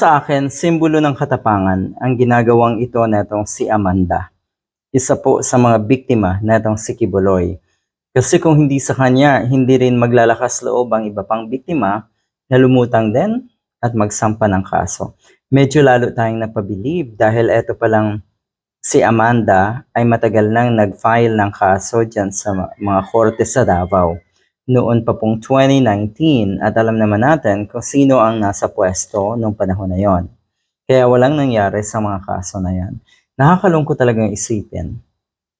Sa akin, simbolo ng katapangan ang ginagawang ito netong si Amanda. Isa po sa mga biktima netong si Kibuloy. Kasi kung hindi sa kanya, hindi rin maglalakas loob ang iba pang biktima na lumutang din at magsampa ng kaso. Medyo lalo tayong napabilib dahil eto palang si Amanda ay matagal nang nag-file ng kaso dyan sa mga korte sa Davao. Noon pa pong 2019 at alam naman natin kung sino ang nasa pwesto noong panahon na yon. Kaya walang nangyari sa mga kaso na yan. Nakakalungkot talagang isipin,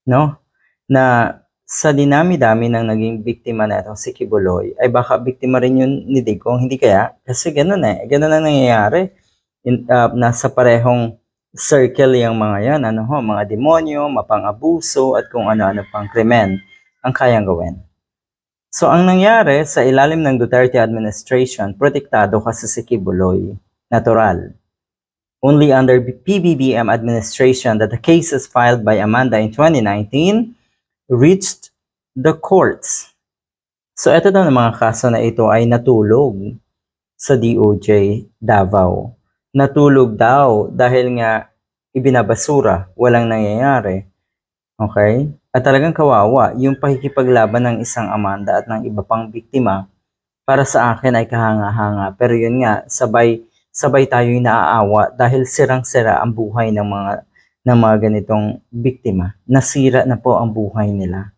no? Na sa dinami-dami ng naging biktima na itong si Kibuloy, ay baka biktima rin yun ni Digong, hindi kaya? Kasi ganun eh, ganun ang nangyayari. In, ah, nasa parehong circle yung mga yan, ano ho, mga demonyo, mapang-abuso, at kung ano-ano pang krimen ang kayang gawin. So, ang nangyari sa ilalim ng Duterte administration, protektado kasi si Kibuloy. Natural. Only under PBBM administration that the cases filed by Amanda in 2019 reached the courts. So, ito daw ng mga kaso na ito ay natulog sa DOJ Davao. Natulog daw dahil nga ibinabasura, walang nangyayari. Okay? At talagang kawawa, yung pakikipaglaban ng isang Amanda at ng iba pang biktima, para sa akin ay kahanga-hanga. Pero yun nga, sabay, sabay tayo'y naaawa dahil sirang-sira ang buhay ng mga ng mga ganitong biktima. Nasira na po ang buhay nila.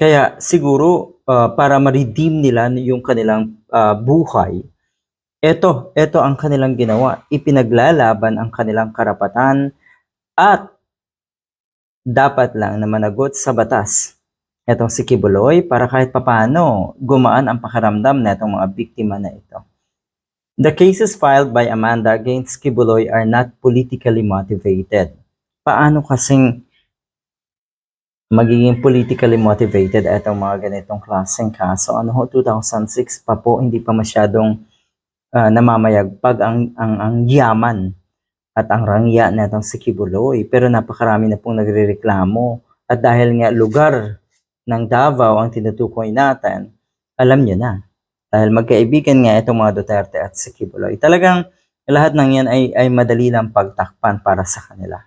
Kaya siguro uh, para ma-redeem nila yung kanilang uh, buhay, eto, eto ang kanilang ginawa. Ipinaglalaban ang kanilang karapatan at dapat lang na managot sa batas. Etong si Kibuloy para kahit papano gumaan ang pakiramdam na itong mga biktima na ito. The cases filed by Amanda against Kibuloy are not politically motivated. Paano kasing magiging politically motivated itong mga ganitong klaseng kaso? Ano ho, 2006 pa po, hindi pa masyadong ah, namamayagpag ang, ang, ang yaman at ang rangya na itong si Kibuloy. Pero napakarami na pong nagrereklamo. At dahil nga lugar ng Davao ang tinutukoy natin, alam nyo na. Dahil magkaibigan nga itong mga Duterte at si Kibuloy. Talagang lahat ng yan ay, ay madali lang pagtakpan para sa kanila.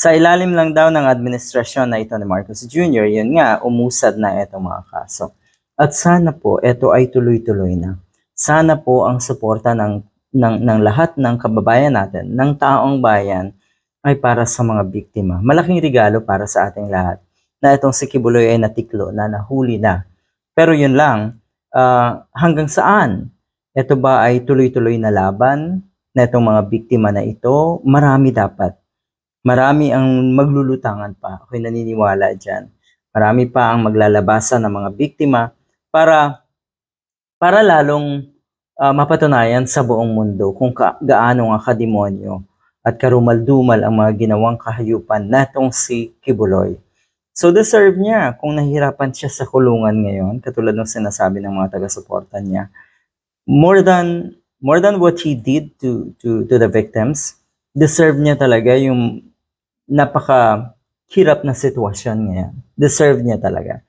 Sa ilalim lang daw ng administrasyon na ito ni Marcos Jr., yun nga, umusad na itong mga kaso. At sana po, ito ay tuloy-tuloy na. Sana po ang suporta ng, ng, ng lahat ng kababayan natin, ng taong bayan, ay para sa mga biktima. Malaking regalo para sa ating lahat na itong si Kibuloy ay natiklo, na nahuli na. Pero yun lang, ah, hanggang saan? Ito ba ay tuloy-tuloy na laban na itong mga biktima na ito? Marami dapat. Marami ang maglulutangan pa. Ako'y naniniwala dyan. Marami pa ang maglalabasan ng mga biktima para para lalong ah, mapatunayan sa buong mundo kung ka, gaano nga kademonyo at karumaldumal ang mga ginawang kahayupan natong si Kibuloy. So deserve niya kung nahihirapan siya sa kulungan ngayon, katulad ng sinasabi ng mga taga-suporta niya. More than more than what he did to to to the victims, deserve niya talaga yung napaka hirap na sitwasyon ngayon. Deserve niya talaga.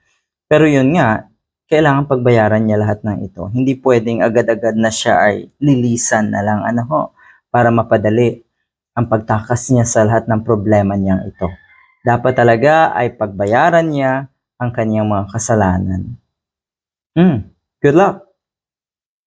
Pero yun nga, kailangan pagbayaran niya lahat ng ito. Hindi pwedeng agad-agad na siya ay lilisan na lang ano ho, para mapadali ang pagtakas niya sa lahat ng problema niyang ito. Dapat talaga ay pagbayaran niya ang kanyang mga kasalanan. Hmm, good luck!